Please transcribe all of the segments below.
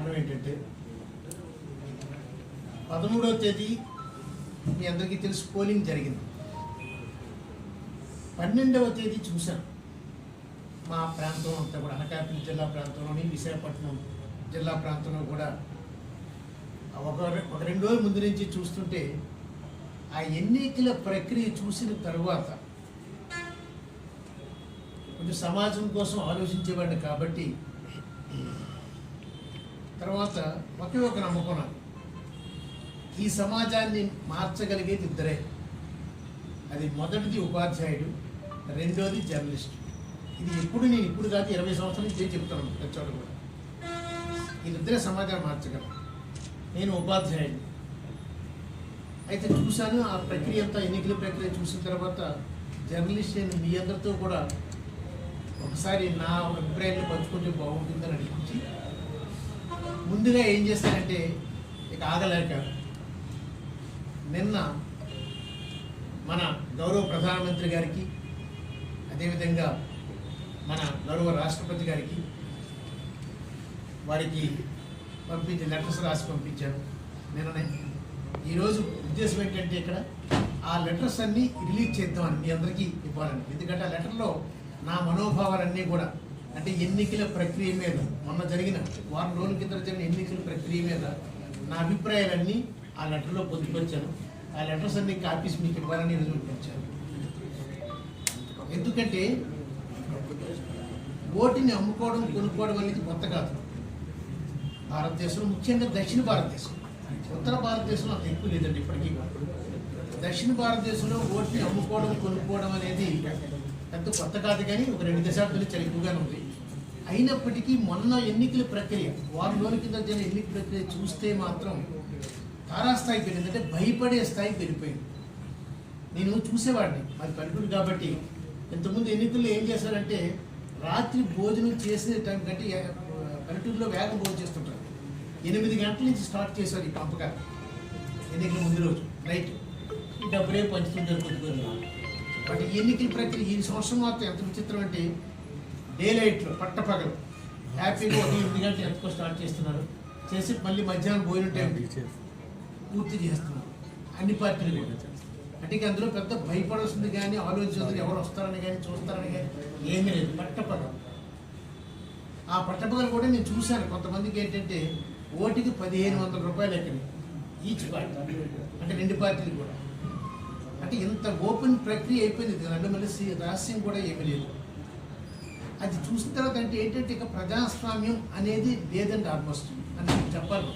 కారణం ఏంటంటే పదమూడవ తేదీ మీ అందరికీ తెలుసు పోలింగ్ జరిగింది. పన్నెండవ తేదీ చూశాను మా ప్రాంతం అంతా కూడా అనకాపల్లి జిల్లా ప్రాంతంలోని విశాఖపట్నం జిల్లా ప్రాంతంలో కూడా. ఒక ఒక రెండు రోజుల ముందు నుంచి చూస్తుంటే ఆ ఎన్నికల ప్రక్రియ చూసిన తర్వాత కొంచెం సమాజం కోసం ఆలోచించేవాడిని కాబట్టి తర్వాత ఒకే ఒక నమ్మకం నాకు. ఈ సమాజాన్ని మార్చగలిగేది ఇద్దరే. అది మొదటిది ఉపాధ్యాయుడు రెండోది జర్నలిస్ట్. ఇది ఎప్పుడు నేను ఇప్పుడు కాదు ఇరవై సంవత్సరాల నుంచి నేను చెప్తున్నాను కూడా. వీళ్ళిద్దరే సమాజాన్ని మార్చగలరు నేను ఉపాధ్యాయుడు అయితే చూశాను ఆ ప్రక్రియ అంతా ఎన్నికల ప్రక్రియ చూసిన తర్వాత జర్నలిస్ట్ నేను మీ అందరితో కూడా ఒకసారి నా అభిప్రాయాన్ని పంచుకుంటే బాగుంటుందని అనిపించి ముందుగా ఏం చేస్తానంటే ఇక ఆగలేక నిన్న మన గౌరవ ప్రధానమంత్రి గారికి అదేవిధంగా మన గౌరవ రాష్ట్రపతి గారికి వారికి పంపించి లెటర్స్ రాసి పంపించాను నిన్ననే. ఈరోజు ఉద్దేశం ఏంటంటే ఇక్కడ ఆ లెటర్స్ అన్నీ రిలీజ్ చేద్దామని మీ అందరికీ ఇవ్వాలని. ఎందుకంటే ఆ లెటర్లో నా మనోభావాలన్నీ కూడా అంటే ఎన్నికల ప్రక్రియ మీద మొన్న జరిగిన వారం రోజుల కింద జరిగిన ఎన్నికల ప్రక్రియ మీద నా అభిప్రాయాలన్నీ ఆ లెటర్లో పొందుపరిచాను. ఆ లెటర్స్ అన్ని కాపీస్ మీకు ఇవ్వాలని ఈరోజు పంపించాను ఎందుకంటే ఓటుని అమ్ముకోవడం కొనుక్కోవడం అనేది కొత్త కాదు. భారతదేశంలో ముఖ్యంగా దక్షిణ భారతదేశం. ఉత్తర భారతదేశంలో అంత ఎక్కువ లేదండి ఇప్పటికీ దక్షిణ భారతదేశంలో ఓటుని అమ్ముకోవడం కొనుక్కోవడం అనేది పెద్ద కొత్త కాదు కానీ ఒక రెండు దశాబ్దాలు చాలా ఎక్కువగానే ఉంది. అయినప్పటికీ మొన్న ఎన్నికల ప్రక్రియ వారం రోజుల కింద జరిగిన ఎన్నికల ప్రక్రియ చూస్తే మాత్రం తారాస్థాయికి వెళ్ళింది అంటే భయపడే స్థాయికి వెళ్ళిపోయింది నేను చూసేవాడిని అది పల్లెటూరు కాబట్టి. ఇంతకుముందు ఎన్నికల్లో ఏం చేశారంటే రాత్రి భోజనం చేసే టైం కంటే పల్లెటూరులో వేగం భోజనం చేస్తుంటారు. ఎనిమిది గంటల నుంచి స్టార్ట్ చేశారు ఈ పంపకాలు. ఎన్నికల ముందు రోజు నైట్ ఈ డబ్బులే పంచుతుంటారు కొద్ది మరి ఎన్నికల ప్రక్రియ ఈ సంవత్సరం మాత్రం ఎంత విచిత్రం అంటే డే లైట్లో పట్టపగలు హ్యాపీగా ఒక ఎనిమిది గంటలు ఎంతకో స్టార్ట్ చేస్తున్నారు. చేసి మళ్ళీ మధ్యాహ్నం భోజనం టైం పూర్తి చేస్తున్నారు. అన్ని పార్టీలు అంటే అందులో పెద్ద భయపడాల్సింది కానీ ఆలోచించదు ఎవరు వస్తారని కానీ చూస్తారని కానీ ఏమీ లేదు. పట్టపగలు ఆ పట్టపగలు కూడా నేను చూశాను. కొంతమందికి ఏంటంటే ఓటికి పదిహేను వందల రూపాయలు ఎక్కడ ఈచ్ పార్టీ అంటే రెండు పార్టీలు కూడా. అంటే ఇంత ఓపెన్ ప్రక్రియ అయిపోయింది. ఇది రెండు మళ్ళీ రహస్యం కూడా ఏమీ లేదు. అది చూసిన తర్వాత అంటే ఏంటంటే ఇక ప్రజాస్వామ్యం అనేది లేదండి ఆల్మోస్ట్ అని నేను చెప్పాలి.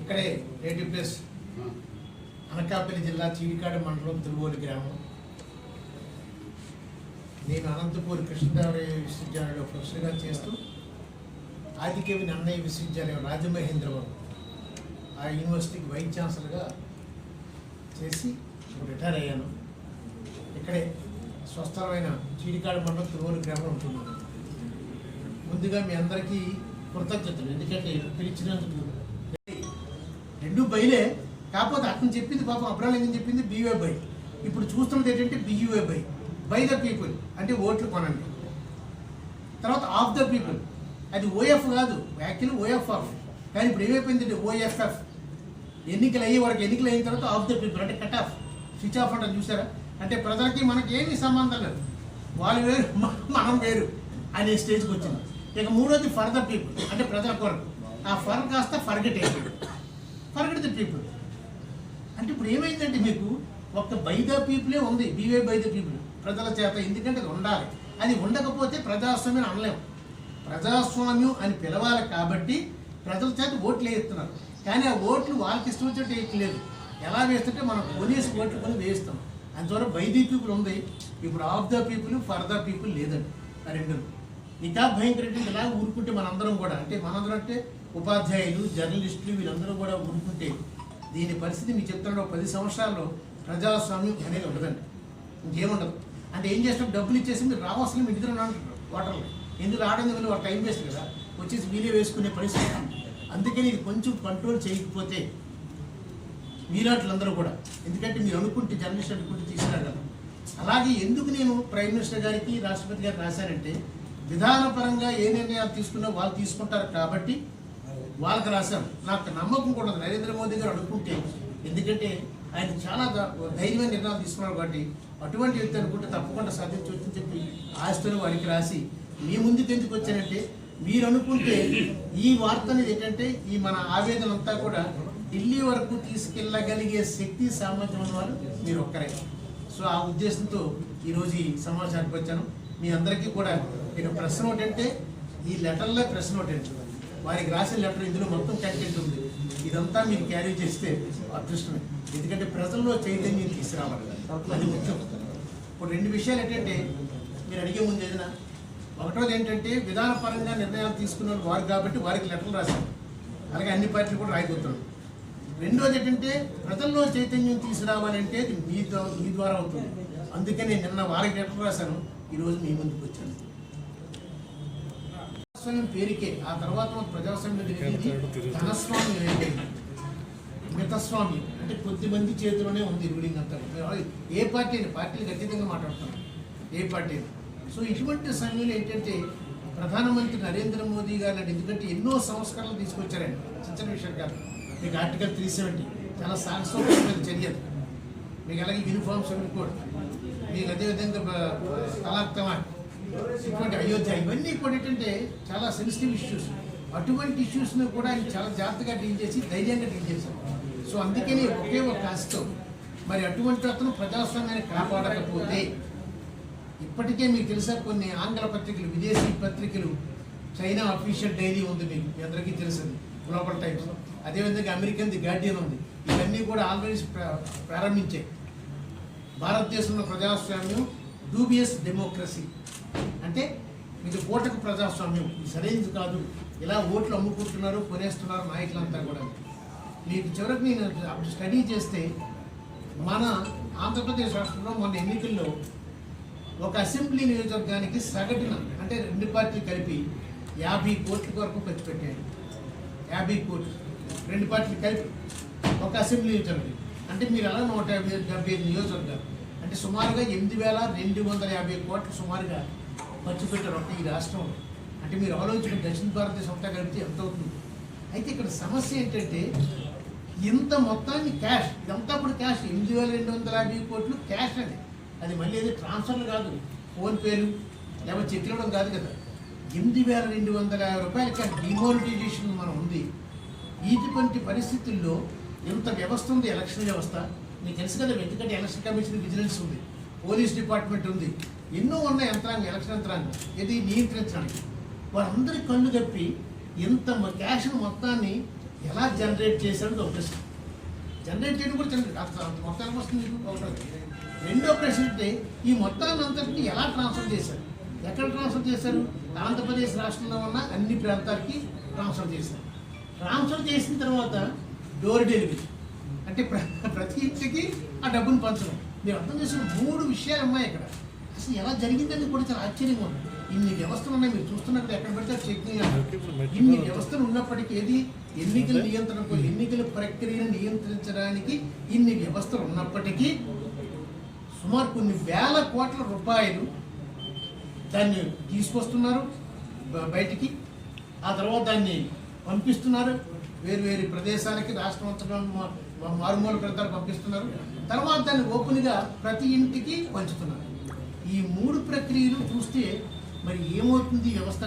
ఇక్కడే నేటివ్ ప్లేస్ అనకాపల్లి జిల్లా చీడికాడ మండలం తిరువోలు గ్రామం. నేను అనంతపూర్ కృష్ణదేవరాయ విశ్వవిద్యాలయంలో ప్రొఫెసర్గా చేస్తూ ఆదికవి నన్నయ్య విశ్వవిద్యాలయం రాజమహేంద్రవరం. ఆ యూనివర్సిటీకి వైస్ ఛాన్సలర్గా చేసి ఇప్పుడు రిటైర్ అయ్యాను. ఇక్కడే స్వస్థలమైన చీడికాడ మండలం తిరువోలు గ్రామం ఉంటున్నాను ముందుగా మీ అందరికీ కృతజ్ఞతలు. ఎందుకంటే పిలిచినందుకు రెండు బైలే కాకపోతే అతను చెప్పింది పాపం అబ్రాలింగం చెప్పింది బీవే బై. ఇప్పుడు చూస్తున్నది ఏంటంటే బియూఏ బై. బై ద పీపుల్ అంటే ఓట్లు కొనండి. తర్వాత ఆఫ్ ద పీపుల్ అది ఓఎఫ్ కాదు. యాక్చువల్లీ ఓఎఫ్ కానీ ఇప్పుడు ఏమైపోయిందంటే ఓఎఫ్ఎఫ్ ఎన్నికలు అయ్యే వరకు ఎన్నికలు అయిన తర్వాత ఆఫ్ ద పీపుల్ అంటే కట్ ఆఫ్ స్విచ్ ఆఫ్ అంటే చూసారా? అంటే ప్రజలకి మనకి ఏమి సంబంధం లేదు. వాళ్ళు వేరు మనం వేరు అనే స్టేజ్కి వచ్చింది. ఇక మూడోది ఫర్ ద పీపుల్ అంటే ప్రజల కొరకు. ఆ ఫర్ కాస్త ఫర్గెట్ అయిపోయింది. ఫర్గెట్ ద పీపుల్ అంటే ఇప్పుడు ఏమైందంటే మీకు ఒక్క బై ద పీపులే ఉంది. బీవే బై ద పీపుల్ ప్రజల చేత ఎందుకంటే అది ఉండాలి. అది ఉండకపోతే ప్రజాస్వామ్యం అనలేము. ప్రజాస్వామ్యం అని పిలవాలి కాబట్టి ప్రజల చేత ఓట్లు వేస్తున్నారు. కానీ ఆ ఓట్లు వాళ్ళకి ఇష్టం వచ్చినట్టు వేయట్లేదు. ఎలా వేస్తుంటే మనం పోలీస్ ఓట్లు కొని వేయిస్తాం. అందువల్ల బై ది పీపుల్ ఉంది. ఇప్పుడు of the people for the people లేదండి. ఆ రెండు. ఇంకా భయంకరంగా ఇలా ఊరుకుంటే మనందరం కూడా అంటే మనందరం అంటే ఉపాధ్యాయులు జర్నలిస్టులు వీళ్ళందరూ కూడా ఊరుకుంటే దీని పరిస్థితి మీకు చెప్తున్నాడు పది సంవత్సరాల్లో ప్రజాస్వామ్యం అనేది ఉండదండి. ఇంకేముండదు. అంటే ఏం చేస్తాం? డబ్బులు ఇచ్చేసి మీరు రావాల్సిన మీ ఇద్దరు వాటర్లో. ఎందుకు రావడం? వల్ల వాళ్ళు టైం వేస్ట్ కదా. వచ్చేసి వీలే వేసుకునే పరిస్థితి. అందుకని ఇది కొంచెం కంట్రోల్ చేయకపోతే మీనాట్లందరూ కూడా. ఎందుకంటే మీరు అనుకుంటే జర్నలిస్ట్ అనుకుంటే తీసుకురారు కదా. అలాగే ఎందుకు నేను ప్రైమ్ మినిస్టర్ గారికి రాష్ట్రపతి గారికి రాశానంటే విధానపరంగా ఏ నిర్ణయాలు తీసుకున్నా వాళ్ళు తీసుకుంటారు కాబట్టి వాళ్ళకి రాశాను. నాకు నమ్మకం కూడా నరేంద్ర మోదీ గారు అనుకుంటే ఎందుకంటే ఆయన చాలా ధైర్యమైన నిర్ణయాలు తీసుకున్నారు కాబట్టి అటువంటి వ్యక్తి అనుకుంటే తప్పకుండా సాధించవచ్చని చెప్పి ఆశతో వారికి రాసి మీ ముందుకు ఎందుకు వచ్చానంటే మీరు అనుకుంటే ఈ వార్త అనేది ఏంటంటే ఈ మన ఆవేదన అంతా కూడా ఢిల్లీ వరకు తీసుకెళ్ళగలిగే శక్తి సామర్థ్యం ఉన్నవారు మీరు ఒక్కరే. సో ఆ ఉద్దేశంతో ఈరోజు ఈ సమాచారానికి వచ్చాను. మీ అందరికీ కూడా ఇక ప్రశ్న ఏంటంటే ఈ లెటర్లో ప్రశ్న ఒకటి వారికి రాసిన లెటర్ ఇందులో మొత్తం కంటెంట్ ఉంది. ఇదంతా మీరు క్యారీ చేస్తే అదృష్టమే. ఎందుకంటే ప్రజల్లో చైతన్యం తీసుకురావాలి. అది ముఖ్యం. ఇప్పుడు రెండు విషయాలు ఏంటంటే మీరు అడిగే ముందు ఏదైనా ఒకటోది ఏంటంటే విధానపరంగా నిర్ణయాలు తీసుకున్న వారు కాబట్టి వారికి లెటర్లు రాశారు అలాగే అన్ని పార్టీలు కూడా రాయిపోతున్నాం రెండోది ఏంటంటే ప్రజల్లో చైతన్యం తీసుకురావాలంటే అది మీ మీ ద్వారా అవుతుంది. అందుకని నిన్న వారికి లెటర్ రాశాను. ఈరోజు మీ ముందుకు వచ్చాను. ప్రజాస్వామ్యం పేరుకే ఆ తర్వాత ప్రజాస్వామ్యం ధనస్వామ్యం అయిపోయింది మితస్వామ్యం. అంటే కొద్ది మంది చేతిలోనే ఉంది రూలింగ్ అంతా. ఏ పార్టీ అయినా పార్టీలు ఖచ్చితంగా మాట్లాడుతున్నాం. ఏ పార్టీ అయినా. సో ఇటువంటి సమయంలో ఏంటంటే ప్రధానమంత్రి నరేంద్ర మోదీ గారు అంటే ఎందుకంటే ఎన్నో సంస్కరణలు తీసుకొచ్చారండి. చిన్న విషయం కాదు. మీకు ఆర్టికల్ త్రీ సెవెంటీ చాలా సాంస్కృతికమైన చర్యలు మీకు అలాగే యూనిఫామ్స్ సివిల్ కోడ్ మీకు అదేవిధంగా బ- తలాక్ ఇటువంటి అయోధ్య ఇవన్నీ కూడా ఏంటంటే చాలా సెన్సిటివ్ ఇష్యూస్ అటువంటి ఇష్యూస్ని కూడా ఆయన చాలా జాగ్రత్తగా డీల్ చేసి ధైర్యంగా డీల్ చేశారు. సో అందుకనే ఒకే ఒక కాస్తో మరి అటువంటి అతను ప్రజాస్వామ్యాన్ని కాపాడకపోతే ఇప్పటికే మీకు తెలుసా కొన్ని ఆంగ్ల పత్రికలు విదేశీ పత్రికలు చైనా అఫీషియల్ డైలీ ఉంది మీకు మీ అందరికీ తెలుసది గ్లోబల్ టైమ్స్ అదేవిధంగా అమెరికన్ ది గార్డియన్ ఉంది. ఇవన్నీ కూడా ఆల్రెడీ ప్రారంభించాయి. భారతదేశంలో ప్రజాస్వామ్యం డూబియస్ డెమోక్రసీ అంటే ఇది ఓటకు ప్రజాస్వామ్యం. ఇది సరైనది కాదు. ఇలా ఓట్లు అమ్ముకుంటున్నారు కొనేస్తున్నారు నాయకులంతా కూడా. మీకు చివరికి నేను స్టడీ చేస్తే మన ఆంధ్రప్రదేశ్ రాష్ట్రంలో మొన్న ఎన్నికల్లో ఒక అసెంబ్లీ నియోజకవర్గానికి సగటున అంటే రెండు పార్టీలు కలిపి యాభై కోట్ల వరకు ఖర్చు పెట్టాయి యాభై కోట్లు రెండు పార్టీలు కలిపి ఒక అసెంబ్లీ నియోజకవర్గం. అంటే మీరు అలా నూట యాభై డెబ్బై ఐదు నియోజకవర్గాలు. అంటే సుమారుగా ఎనిమిది వేల రెండు వందల యాభై కోట్లు సుమారుగా ఖర్చు పెట్టారు ఒక ఈ రాష్ట్రంలో. అంటే మీరు ఆలోచించిన దక్షిణ భారతదేశం అంతా కలిపితే ఎంత అవుతుంది? అయితే ఇక్కడ సమస్య ఏంటంటే ఇంత మొత్తాన్ని క్యాష్ ఇదంతా ఇప్పుడు క్యాష్. ఎనిమిది వేల రెండు వందల యాభై కోట్లు క్యాష్ అది. అది మళ్ళీ ఏది ట్రాన్స్ఫర్లు కాదు. ఫోన్పేలు లేకపోతే చెక్ ఇవ్వడం కాదు కదా. ఎనిమిది వేల రెండు వందల యాభై రూపాయలకి డిమోనిటైజేషన్ మనం ఉంది. ఇటువంటి పరిస్థితుల్లో ఎంత వ్యవస్థ ఉంది? ఎలక్షన్ వ్యవస్థ. మీకు తెలుసు కదా ఎందుకంటే ఎలక్షన్ కమిషన్ విజిలెన్స్ ఉంది. పోలీస్ డిపార్ట్మెంట్ ఉంది. ఎన్నో ఉన్న యంత్రాంగం ఎలక్షన్ యంత్రాంగం. ఇది నియంత్రించడానికి. వారందరి కళ్ళు కప్పి ఇంత క్యాష్ మొత్తాన్ని ఎలా జనరేట్ చేశారో ఒక ప్రశ్న జనరేట్ చేయడం కూడా జనరేట్ మొత్తానికి వస్తుంది. ఒకటి. రెండో ప్రశ్న అంటే ఈ మొత్తాన్ని అంతటిని ఎలా ట్రాన్స్ఫర్ చేశారు? ఎక్కడ ట్రాన్స్ఫర్ చేశారు? ఆంధ్రప్రదేశ్ రాష్ట్రంలో ఉన్న అన్ని ప్రాంతాలకి ట్రాన్స్ఫర్ చేశారు. ట్రాన్స్ఫర్ చేసిన తర్వాత డోర్ డెలివరీ అంటే ప్ర- ప్రతి ఇంటికి ఆ డబ్బును పంచడం. మీరు అర్థం చేసిన మూడు విషయాలు ఉన్నాయి ఇక్కడ. అసలు ఎలా జరిగిందని కూడా చాలా ఆశ్చర్యంగా ఉంది. ఇన్ని వ్యవస్థలు ఉన్నాయి. మీరు చూస్తున్నట్టు ఎక్కడ పడితే చెక్ ఇన్ని వ్యవస్థలు ఉన్నప్పటికీ ఏది? ఎన్నికల నియంత్రణకు ఎన్నికల ప్రక్రియను నియంత్రించడానికి ఇన్ని వ్యవస్థలు ఉన్నప్పటికీ సుమారు కొన్ని వేల కోట్ల రూపాయలు దాన్ని తీసుకొస్తున్నారు బయటికి. ఆ తర్వాత దాన్ని పంపిస్తున్నారు. వేరు వేరు ప్రదేశాలకి రాష్ట్రం అంతటా మా- మారుమూల ప్రాంతాలు పంపిస్తున్నారు. తర్వాత దాన్ని ఓపెన్గా ప్రతి ఇంటికి పంచుతున్నారు. ఈ మూడు ప్రక్రియలు చూస్తే మరి ఏమవుతుంది? ఈ వ్యవస్థ